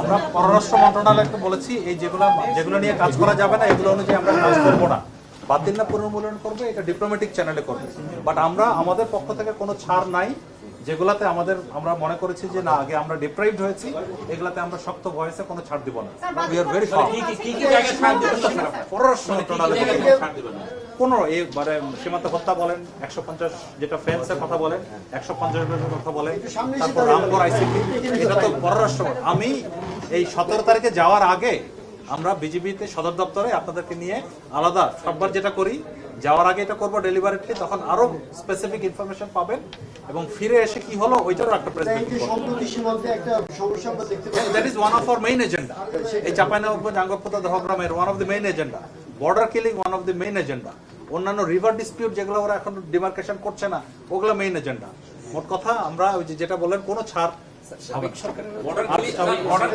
আমরা পররাষ্ট্র মন্ত্রণালয়কে বলেছি এই যেগুলো যেগুলো নিয়ে কাজ করা যাবে না এগুলো অনুযায়ী আমরা কাজ করব না। বাতিল না পুনর্মূল্যায়ন করবে এটা ডিপ্লোম্যাটিক চ্যানেলে করবে। বাট আমরা আমাদের পক্ষ থেকে কোনো ছাড় নাই যেগুলাতে আমাদের আমরা মনে করেছি যে না আগে আমরা ডিপ্রাইভড হয়েছি এগুলাতে আমরা শক্ত ভয়েসে কোনো ছাড় দিব না। উই আর ভেরি পররাষ্ট্র মন্ত্রণালয় পনেরো এই মানে সীমান্ত হত্যা বলেন একশো পঞ্চাশ যেটা ফেন্সের কথা বলেন একশো পঞ্চাশ কথা বলেন তারপর রামপুর আইসিপি এটা তো পররাষ্ট্র আমি এই সতেরো তারিখে যাওয়ার আগে আমরা বিজেপিতে সদর দপ্তরে আপনাদেরকে নিয়ে আলাদা সববার যেটা করি যাওয়ার আগে এটা করব ডেলিভারিটি তখন আরও স্পেসিফিক ইনফরমেশন পাবেন এবং ফিরে এসে কি হলো ওইটারও একটা that is one of our main agenda এই Chapainawabganj Angarpota দহগ্রামের one of the main agenda border killing one of the main agenda অন্যান্য রিভার ডিসপিউট যেগুলো ওরা এখন ডিমার্কেশন করছে না ওগুলো মেইন এজেন্ডা মোট কথা আমরা ওই যেটা বললেন কোনো ছাড় সাবেক সরকারের বর্ডার